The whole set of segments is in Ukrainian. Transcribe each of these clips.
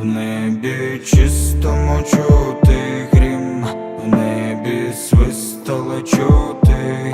В небі чистому чути грім, в небі свистало чути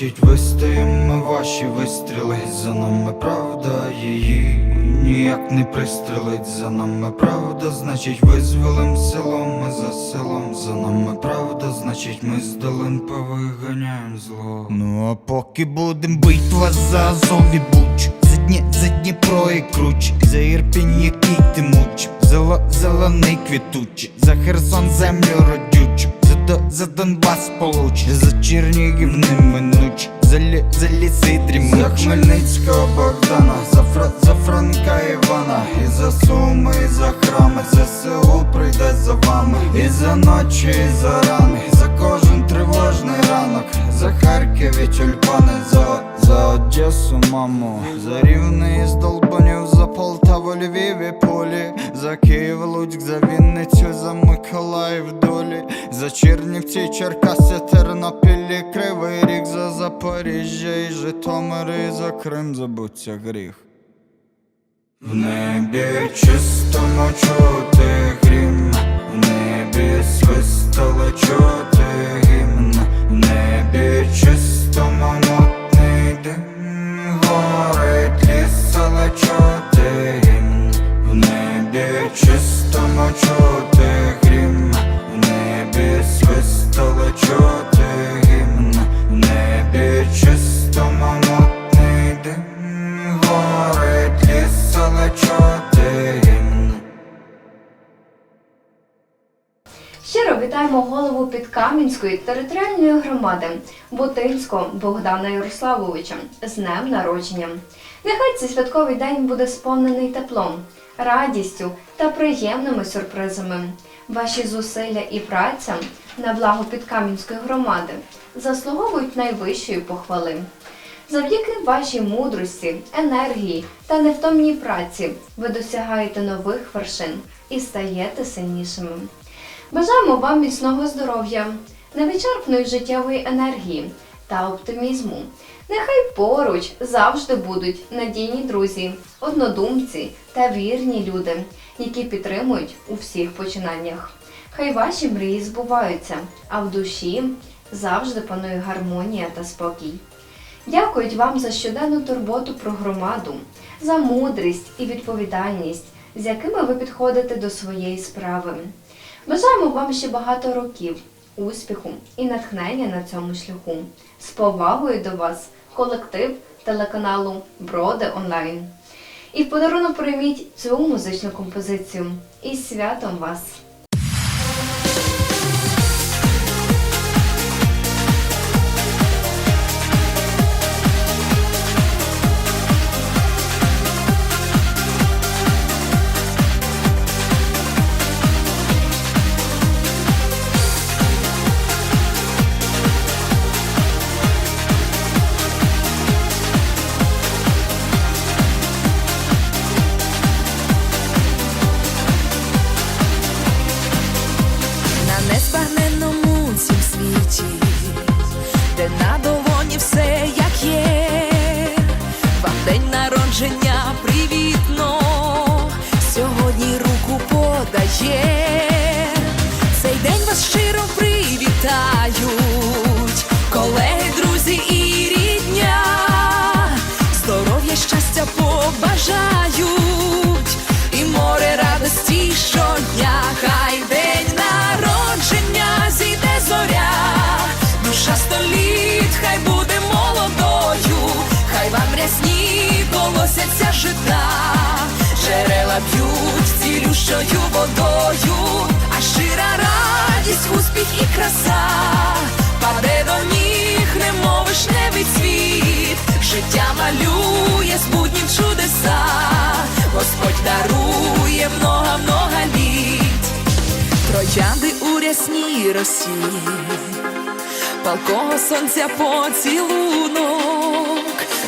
правда, значить вистоїмо ваші вистріли, за нами правда її ніяк не пристрелить, за нами правда, значить визволим селом, ми за селом, за нами правда, значить ми з долин повиганяємо зло. Ну а поки будем битва за Азов і Буч, за Дні, за Дніпро і Круч, за Ірпінь, який ти муч, Зело, зелений квітучий, за Херсон землю родючу, за, Донбас получ, за Чернігів неминуч, за, лі, за ліси дрімуч. За Хмельницького Богдана, за, Фра, за Франка Івана, і за Суми, і за храми, ЗСУ прийде за вами, і за ночі, і за рани, за кожен тривожний ранок, за Харків і тюльпани, за, за Одесу, маму, за Рівне із Долбанів, за Полтаву, Львів і Полі, за Київ, Луцьк, за Вінницю, за Миколаїв долі, за Чернівці, Черкаси, Тернопіль і Кривий Ріг, за Запоріжжя і Житомир, і за Крим забуться гріх. В небі чистому чути грім, в небі свистало чути гімн, в небі чистому Вітаємо голову Підкам'янської територіальної громади Бутильського Богдана Ярославовича з днем народження. Нехай цей святковий день буде сповнений теплом, радістю та приємними сюрпризами. Ваші зусилля і праця на благо Підкам'янської громади заслуговують найвищої похвали. Завдяки вашій мудрості, енергії та невтомній праці ви досягаєте нових вершин і стаєте сильнішими. Бажаємо вам міцного здоров'я, невичерпної життєвої енергії та оптимізму. Нехай поруч завжди будуть надійні друзі, однодумці та вірні люди, які підтримують у всіх починаннях. Хай ваші мрії збуваються, а в душі завжди панує гармонія та спокій. Дякують вам за щоденну турботу про громаду, за мудрість і відповідальність, з якими ви підходите до своєї справи. Бажаємо вам ще багато років, успіху і натхнення на цьому шляху. З повагою до вас, колектив телеканалу Броди Онлайн. І в подарунок прийміть цю музичну композицію. І святом вас! на долоні все як є, вам день народження. Колосяться жита, джерела б'ють цілющою водою, а щира радість, успіх і краса, паде до ніг, немов вишневий цвіт, життя малює з чудеса, Господь дарує много-много літ, троянди у рясній росі палкого сонця поцілунок,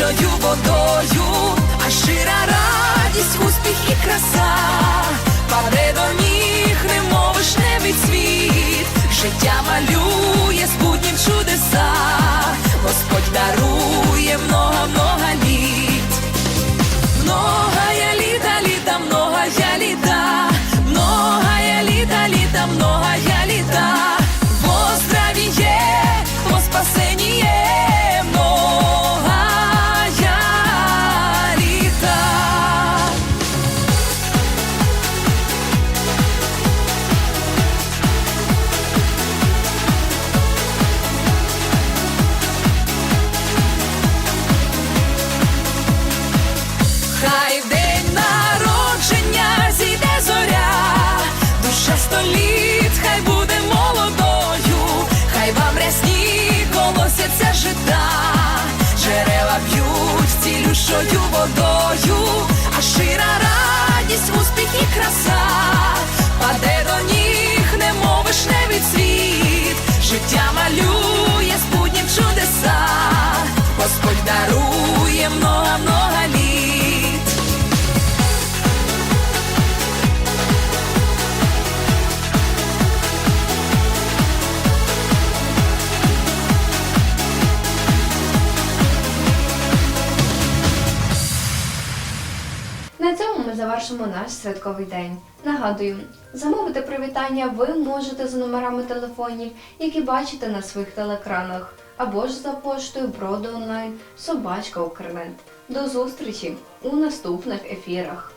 цілющою водою, а щира століт, хай буде молодою, хай вам рясні колосяться жита, джерела б'ють цілющою водою, а шира радість, успіх і краса, паде до ніг, немовиш не цвіт, завершимо наш святковий день. Нагадую, замовити привітання ви можете за номерами телефонів, які бачите на своїх телекранах, або ж за поштою броду онлайн собачка Укрнет. До зустрічі у наступних ефірах.